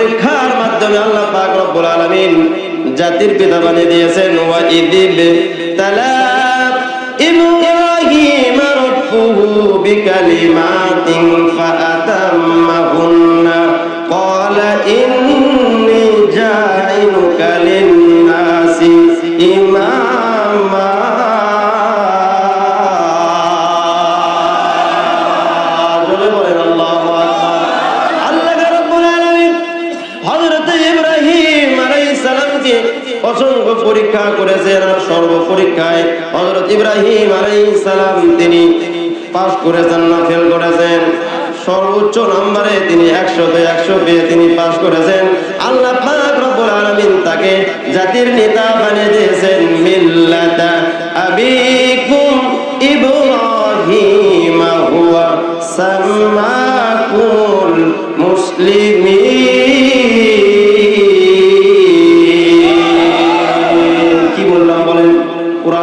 পরীক্ষার মাধ্যমে আল্লাহ পাক রব্বুল আলামিন জাতির পিতা বানিয়ে দিয়েছেন ওয়া ইদিব তালা ইব্রাহিম রব্বুহু বিকালিমাতিন সালামকে অসংখ্য পরীক্ষা করেছেন। আর সর্ব পরীক্ষায় হযরত ইব্রাহিম আলাইহিস সালাম তিনি পাস করেছেন না ফেল করেছেন। সর্বোচ্চ নম্বরে তিনি একশোতে একশো পেয়ে তিনি পাস করেছেন। আল্লাহ আলামিন তাকে জাতির নেতা বানিয়ে দিয়েছেন মিল্লাতা আবিকুম ইব্রাহিম হুয়া সাম্মাকুল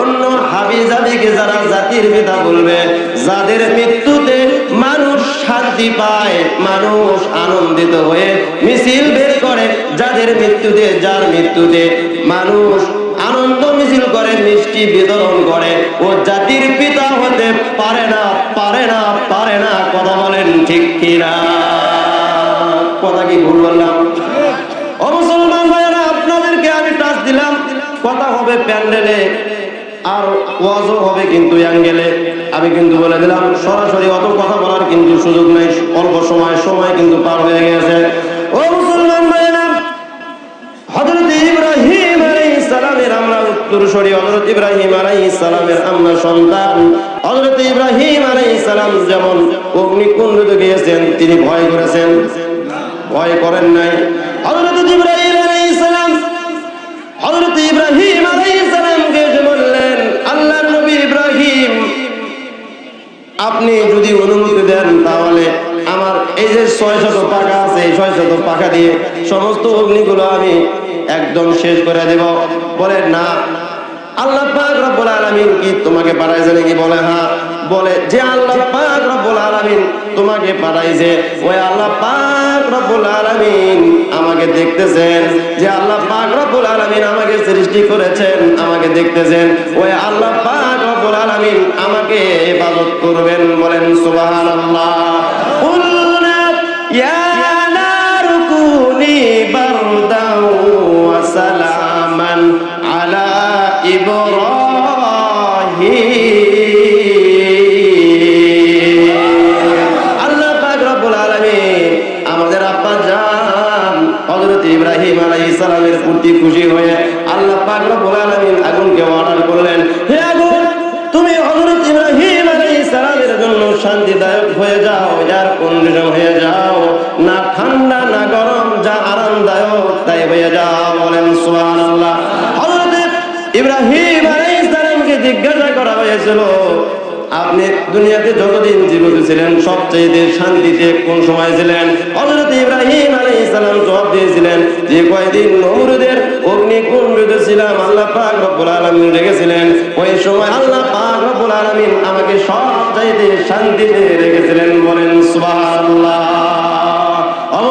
অন্য হাবি জাতিকে যারা জাতির পিতা বলবে, যাদের মৃত্যুতে মানুষ শান্তি পায়, মানুষ আনন্দিত হয়ে মিছিল বের করে, যাদের মৃত্যুতে, যার মৃত্যুতে মানুষ আনন্দ মিছিল করে, মিষ্টি বিতরণ করে, ও জাতির পিতা হতে পারে না পারে না পারে না, কথা বলেন ঠিক কিনা? কথা কি ভুল বললাম? ও মুসলমান ভাইয়েরা, আপনাদেরকে আমি টাচ দিলাম, কথা হবে প্যান্ডেলে। আর ওয়াজও হবে কিন্তু অ্যাঙ্গেলে। আমি কিন্তু বলে দিলাম, সরাসরি অত কথা বলার কিন্তু সুযোগ নেই, অল্প সময় সময় কিন্তু পার হয়ে গেছে। ও মুসলমান ইব্রাহিম আমরা ইব্রাহিম আমরা সন্তান। ইব্রাহিম যেমন অগ্নিকুণ্ডতে গিয়েছেন, তিনি ভয় করেছেন। ভয় করেন নাই। হযরত জিবরাইল আপনি যদি অনুমতি দেন তাহলে আমার এই যে ছয় শত পাখা আছে, এই ছয় শত পাখা দিয়ে সমস্ত অগ্নিগুলো আমি একদম শেষ করে দেব। বলে না। আল্লাহ পাক রব্বুল আলামিন কি তোমাকে পাঠাইছে নাকি? বলে হ্যাঁ বলে, যে আল্লাহ পাক রব্বুল আলামিন তোমাকে পাঠাইছে, ওই আল্লাহ পাক রব্বুল আলামিন আমাকে দেখতেছেন। যে আল্লাহ পাক রব্বুল আলামিন আমাকে সৃষ্টি করেছেন, আমাকে দেখতেছেন। ওই আল্লাহ পাক আলামিন আমাকে ইবাদত করবেন, বলেন সুবহানাল্লাহ। কুলনা ইয়া নারু কুনি বারদাও ওয়া সালামান আলা ইব্রাহিম। আল্লাহ পাক রব্বুল আলামিন আমাদের আব্বা জান হযরত ইব্রাহিম আলাইহিস সালামের প্রতি খুশি হয়ে আল্লাহ পাক রব্বুল আলামিন ইব্রাহিম আলাইহিস সালামকে জিজ্ঞাসা করা হয়েছিল, আপনি দুনিয়াতে যতদিন জীবিত ছিলেন সবচেয়ে শান্তিতে কোন সময় ছিলেন? হযরত ইব্রাহিম আলাইহিস সালাম জবাব দিয়েছিলেন, যে কয়দিন নমরুদের অগ্নিকুণ্ডতে ছিলাম, আল্লাহ পাক রব্বুল আলামিন রেখেছিলেন। ওই সময় আল্লাহ পাক রব্বুল আলামিন আমাকে সবচাইতে শান্তিতে রেখেছিলেন বলেন সুবহানাল্লাহ। ও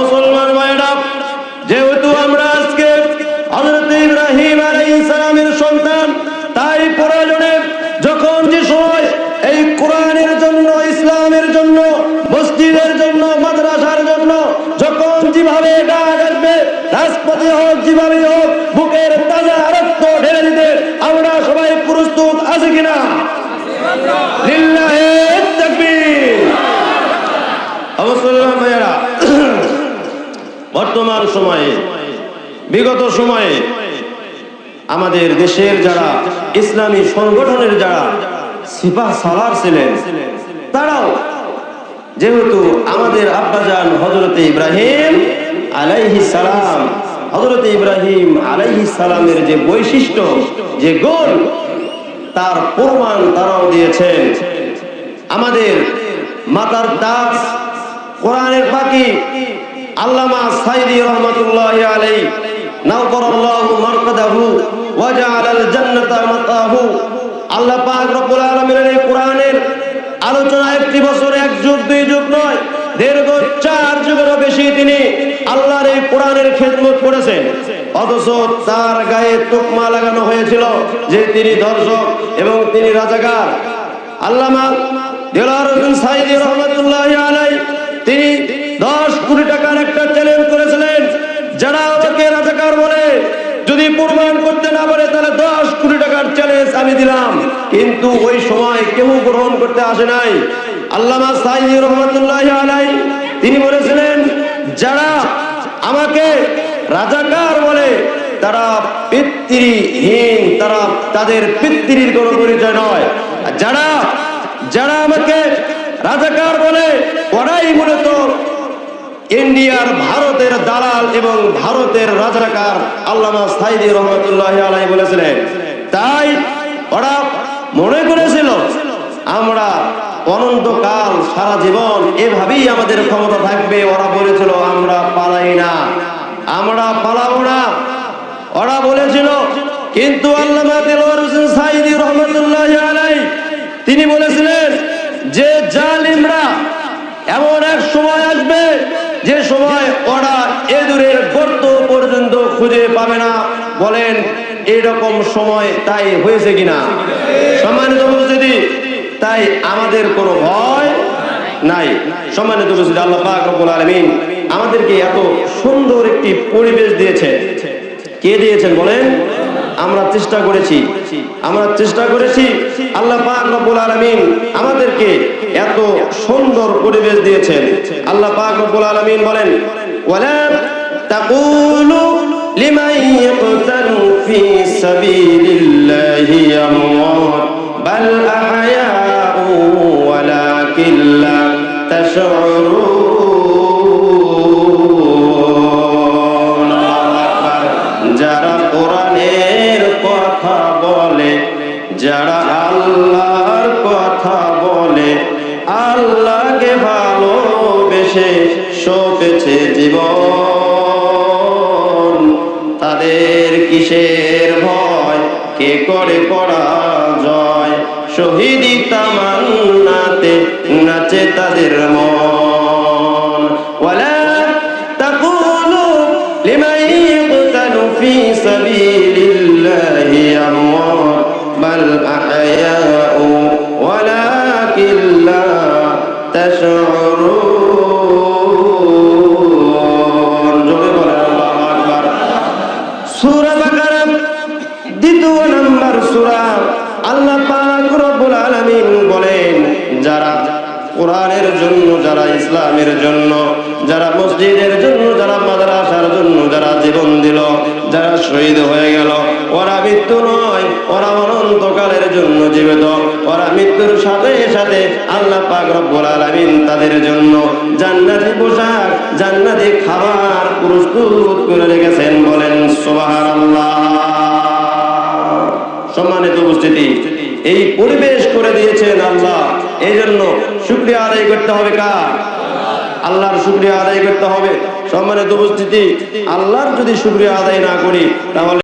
রাজপথে হোক যেভাবে হোক, বুকের তাজা রক্ত ঢেলে দিতে আমরা সবাই প্রস্তুত আছি কিনা? বর্তমান সময়ে, বিগত সময়ে আমাদের দেশের যারা ইসলামী সংগঠনের যারা সিপাহ সালার ছিলেন, তারাও যেহেতু আমাদের আব্বাজান হজরত ইব্রাহিম আলাইহি সালাম হজরত ইব্রাহিম আলাইহি সালামের যে বৈশিষ্ট্য, যে গুণ, তার প্রমাণ তারাও দিয়েছেন। আমাদের মাতার দাস কোরআনের পাখি আল্লামা সাইদি রহমতুল্লাহ আলাই নাওবর আল্লাহু মারকাদাহু ওয়া জাআলাল জান্নাতা মাতাহু আল্লাহ পাক রব্বুল আলামিনের এই কোরআনের আলোচনা একটি বছর এক যুগ দুই যুগ নয় দীর্ঘ চার যুগেরও বেশি তিনি আল্লাহর এই কোরআনের খেদমত করেছেন অথচ তার গায়ে তোকমা লাগানো হয়েছিল যে তিনি দর্শক এবং তিনি রাজাকার। আল্লামা দেলার হোসেন তিনি দশ কোটি টাকার একটা চ্যালেঞ্জ করেছিলেন। যারা আমাকে রাজাকার বলে, যদি প্রমাণ করতে না পারে, তাহলে দশ কোটি টাকার চ্যালেঞ্জ আমি দিলাম। কিন্তু ওই সময় কেউ গ্রহণ করতে আসে নাই। আল্লামা সাইদি রহমতুল্লাহ আলাই তিনি বলেছিলেন, যারা আমাকে রাজাকার বলে তারা পিতৃহীন, তারা তাদের পিতৃর কোনো পরিচয় নয়। যারা যারা আমাকে রাজাকার বলে, ওরাই মূলত ইন্ডিয়ার ভারতের দালাল এবং ভারতের রাজাকার আল্লামা সাইদি রহমতুল্লাহ আলাই বলেছিলেন। তাই ওরা মনে করেছিল, আমরা অনন্তকাল সারা জীবন এভাবেই আমাদের ক্ষমতা থাকবে। ওরা বলেছিল, আমরা পালাই না। আমরা পালাবো না। ওরা বলেছিল, কিন্তু আল্লামা তিনি বলেছিলেন যে জালিমরা এমন এক সময় আসবে, যে সময় ওরা এ দূরের গর্ত পর্যন্ত খুঁজে পাবে না। বলেন এরকম সময় তাই হয়েছে কিনা? সম্মানিত উপস্থিতি, তাই আমাদের কোনো ভয় নাই। সম্মানিত আল্লাহ পাক রব্বুল আলামিন আমাদেরকে এত সুন্দর একটি পরিবেশ দিয়েছে। কে দিয়েছেন বলেন? আমরা চেষ্টা করেছি। আমরা চেষ্টা করেছি আল্লাহ রব্বুল আলামিন আমাদেরকে এত সুন্দর পরিবেশ দিয়েছেন। আল্লাহ রব্বুল আলামিন বলেন, ওয়ালা আল্লাহকে ভালোবেসে সপেছে জীবন তাদের কিসের ভয় কে করে পরাজয় শহীদি তামান্নাতে নাচে তাদের মন ওয়ালা تقولوا لمن يقتل في سبيل الله أموات بل أحياء শহীদ হয়ে গেল। ওরা মৃত্যু নয়, ওরা অনন্তকালের জন্য জীবিত। ওরা মৃত্যুর সাথে সাথে আল্লাহ পাক রব্বুল আলামিন তাদের জন্য জান্নাতি পোশাক, জান্নাতি খাবার প্রস্তুত করে রেখেছেন বলেন সুবহানাল্লাহ। সম্মানিত উপস্থিতি, এই পরিবেশ করে দিয়েছেন আল্লাহ। এই জন্য শুক্রিয়া আদায় করতে হবে কার? আল্লাহর শুক্রিয়া আদায় করতে হবে। সম্মানিত উপস্থিতি আল্লাহর যদি শুক্রিয়া আদায় না করি তাহলে